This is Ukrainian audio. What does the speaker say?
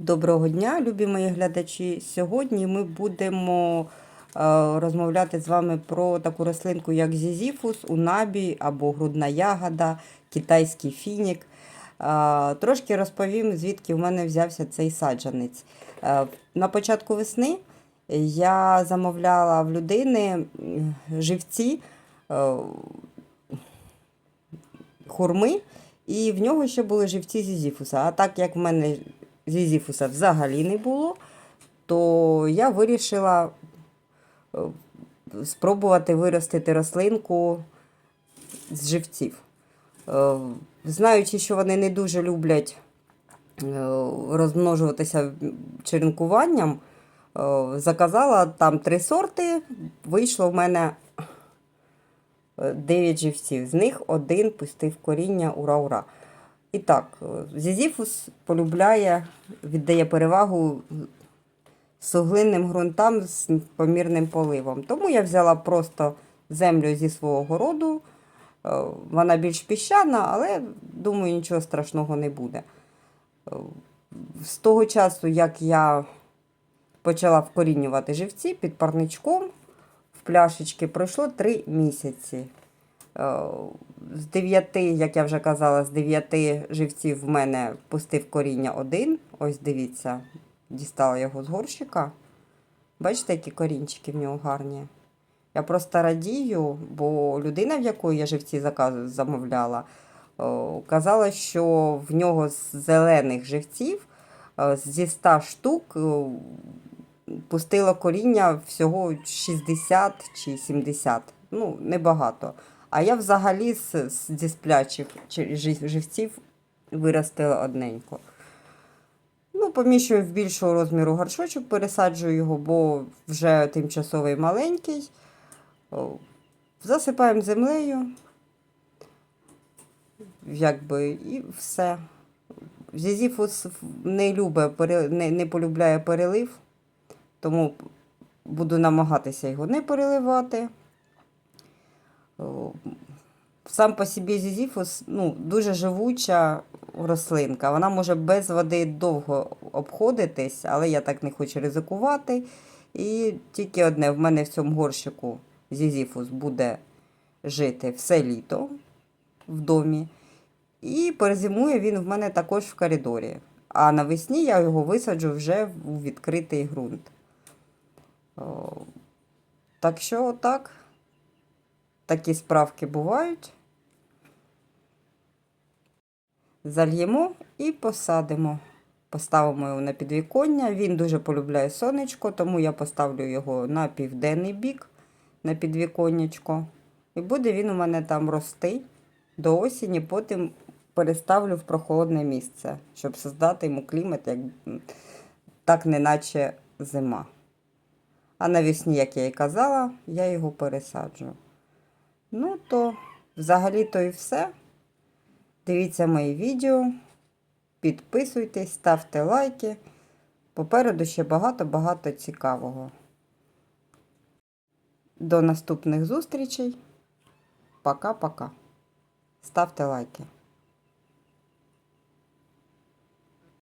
Доброго дня, любі мої глядачі. Сьогодні ми будемо е, розмовляти з вами про таку рослинку, як зізіфус, унабі або грудна ягода, китайський фінік. Е, Трошки розповім, звідки в мене взявся цей саджанець. Е, На початку весни я замовляла в людини живці хурми, і в нього ще були живці зізіфуса. А так як в мене зізіфуса взагалі не було, то я вирішила е, спробувати виростити рослинку з живців. Е, Знаючи, що вони не дуже люблять е, розмножуватися черенкуванням, заказала там три сорти, вийшло в мене 9 живців. З них один пустив коріння ура-ура. І так, е, Зізіфус полюбляє, віддає перевагу суглинним ґрунтам з помірним поливом. Тому я взяла просто землю зі свого городу. Е, Вона більш піщана, але думаю, нічого страшного не буде. Е, З того часу, як я почала вкорінювати живці під парничком, в пляшечки пройшло 3 місяці. Е, З дев'яти, як я вже казала, з дев'яти живців в мене пустив коріння один. Ось дивіться, дістала його з горщика. Бачите, які корінчики в нього гарні. Я просто радію, бо людина, в якої я живці замовляла, казала, що в нього з зелених живців е, зі 100 штук е, пустило коріння всього 60 чи 70. Ну, небагато. А я взагалі з, зі сплячих чи- живців виростила одненько. Ну, поміщую в більшого розміру горшочок, пересаджую його, бо вже тимчасовий маленький. Засипаємо землею. Якби, і все. Зізіфус не любить, не полюбляє перелив, тому буду намагатися його не переливати. Сам по собі зізіфус ну, дуже живуча рослинка. Вона може без води довго обходитись, але я так не хочу ризикувати. І тільки одне, в мене в цьому горщику зізіфус буде жити все літо в домі. І перезимує він в мене також в коридорі. А навесні я його висаджу вже у відкритий ґрунт. Так що так, такі справки бувають. Зальємо і посадимо. Поставимо його на підвіконня. Він дуже полюбляє сонечко, тому я поставлю його на південний бік, на підвіконнячко. І буде він у мене там рости до осені, потім переставлю в прохолодне місце, щоб создати йому клімат, як, так неначе зима. А навесні, як я і казала, я його пересаджу. Ну, то взагалі-то і все. Дивіться мої відео, підписуйтесь, ставте лайки. Попереду ще багато-багато цікавого. До наступних зустрічей. Пока-пока. Ставте лайки.